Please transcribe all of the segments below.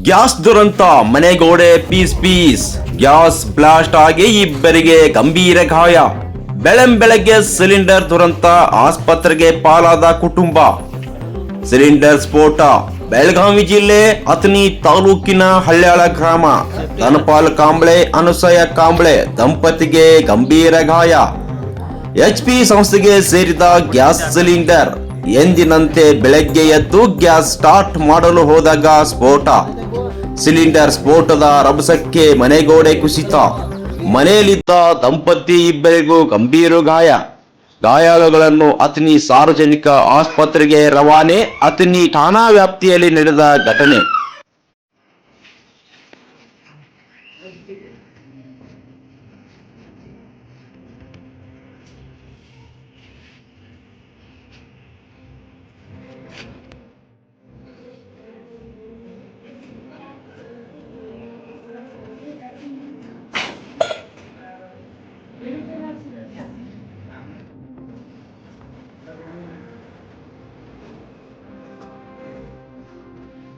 Gas ದುರಂತ ಮನೆಗೋಡೆ piece piece, gas blast ಆಗಿ ಇಬ್ಬರಿಗೆ ಗಂಭೀರ ಗಾಯ. ಬೆಳಂಬೆಳಗ್ಗೆ ಸಿಲಿಂಡರ್ ದುರಂತ, ಆಸ್ಪತ್ರೆಗೆ ಪಾಲಾದ ಕುಟುಂಬ. ಸಿಲಿಂಡರ್ ಸ್ಫೋಟ, ಬೆಳಗಾವಿ ಜಿಲ್ಲೆ ಅಥಣಿ ತಾಲೂಕಿನ ಹಳ್ಯಾಳ ಗ್ರಾಮ. ಧನಪಾಲ್ ಕಾಂಬ್ಳೆ, ಅನುಸಯ ಕಾಂಬ್ಳೆ, ದಂಪತಿಗೆ ಗಂಭೀರ ಗಾಯ. ಎಚ್ ಪಿ ಸಂಸ್ಥೆಗೆ ಸೇರಿದ ಗ್ಯಾಸ್ ಸಿಲಿಂಡರ್. ಎಂದಿನಂತೆ ಬೆಳಗ್ಗೆ ಎದ್ದು ಗ್ಯಾಸ್ ಸ್ಟಾರ್ಟ್ ಮಾಡಲು ಹೋದಾಗ ಸ್ಫೋಟ. ಸಿಲಿಂಡರ್ ಸ್ಫೋಟದ ರಭಸಕ್ಕೆ ಮನೆಗೋಡೆ ಕುಸಿತ. ಮನೆಯಲ್ಲಿದ್ದ ದಂಪತಿ ಇಬ್ಬರಿಗೂ ಗಂಭೀರ ಗಾಯ. ಗಾಯಾಳುಗಳನ್ನು ಅತ್ನಿ ಸಾರ್ವಜನಿಕ ಆಸ್ಪತ್ರೆಗೆ ರವಾನೆ, ಅತ್ನಿ ಠಾಣಾ ವ್ಯಾಪ್ತಿಯಲ್ಲಿ ನಡೆದ ಘಟನೆ.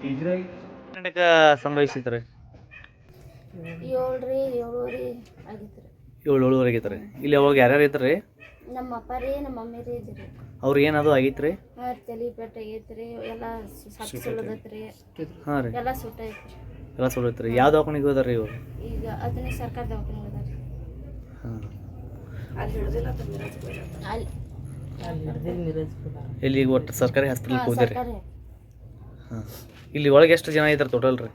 ಕರ್ನಾಟಕ ಸಂಭವಿಸಿದ್ರೆ? ಏಳ್ರಿ ಏಳುವರೆ ಆಗಿತ್ತು ರೀ ಏಳು ಏಳುವರೆ ಆಗೈತ್ರಿ. ಇಲ್ಲಿ ಅವಾಗ ಯಾರ್ಯಾರು ಇದ್ರಿ? ನಮ್ಮ ಅಪ್ಪ ರೀ ನಮ್ಮ ಮಮ್ಮಿ ರೀ ಇದ್ರಿ. ಅವ್ರು ಏನದು ಆಗೈತ್ರಿ? ಹಾಂ ತಲೆ ಪೆಟ್ಟ ಆಗೈತೆ ರೀ ಎಲ್ಲ ಸತ್ತು ಹಾಂ ರೀ. ಎಲ್ಲ ಸುಟ್ಟ ಐತ್ರಿ ಎಲ್ಲ ಸುಡೈತ್ರಿ ಯಾವ ದವಾಖಾನಿಗೆ ಹೋದಾರ್ರಿ ಇವರು? ಈಗ ಅದನ್ನ ಸರ್ಕಾರ ದವಾಖಾನೆ ಹೋದಾರಿ ಹಾಂ. ಅಲ್ಲಿ ಇಲ್ಲಿ ಈಗ ಒಟ್ಟು ಸರ್ಕಾರಿ ಹಾಸ್ಪಿಟಲ್ಗೆ ಹೋದಿರಿ? ಸರ್ಕಾರಿ ಹಾಂ ಇಲ್ಲಿ ಒಳಗೆ ಎಷ್ಟು ಜನ ಇದ್ದಾರೆ ಟೋಟಲ್ ರೀ?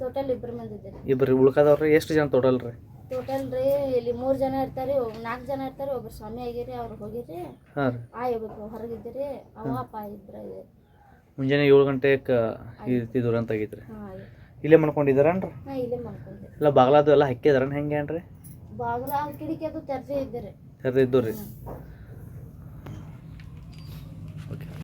ಟೋಟಲ್ ಇಬ್ಬರು ಮಂದಿ ಇದ್ದಾರೆ ಇಬ್ಬರು ಉಳ್ಕದವ್ರಿ ಎಷ್ಟು ಜನ ಟೋಟಲ್ ರೀ? ಟೋಟಲ್ ರೀ ಇಲ್ಲಿ ಮೂರು ಜನ ಇರ್ತಾರೆ ನಾಲ್ಕು ಜನ ಇರ್ತಾರೆ ಒಬ್ರು ಸ್ವಾಮಿ ಆಗಿರಿ ಅವ್ರು ಹೋಗಿರಿ. ಹಾಂ ರೀ. ಆ ಒಬ್ಬರು ಹೊರಗಿದ್ದೀರಿ ಅವ ಅಪ್ಪ ಇಬ್ಬರು ಇದೆ ಮುಂಜಾನೆ ಏಳು ಗಂಟೆಗೆ ಈ ರೀತಿ ದುರಂತ ಆಗೈತ್ರಿ. ಹಾಂ ಇಲ್ಲೇ ಮಾಡ್ಕೊಂಡಿದ್ದಾರನ್ರಿ ಹಾಂ ಇಲ್ಲೇ ಮಾಡ್ಕೊಂಡೆ ಇಲ್ಲ ಬಾಗ್ಲಾದು ಎಲ್ಲ ಹಾಕಿದಾರನ್ ಹೆಂಗೆ ಏನ್ರಿ? ಬಾಗಿಲ ಕಿಟಕಿ ಅದು ತೆರೆದೇ ಇದ್ದೀರಿ. ತೆರೆದಿದ್ದು ರೀ ಓಕೆ.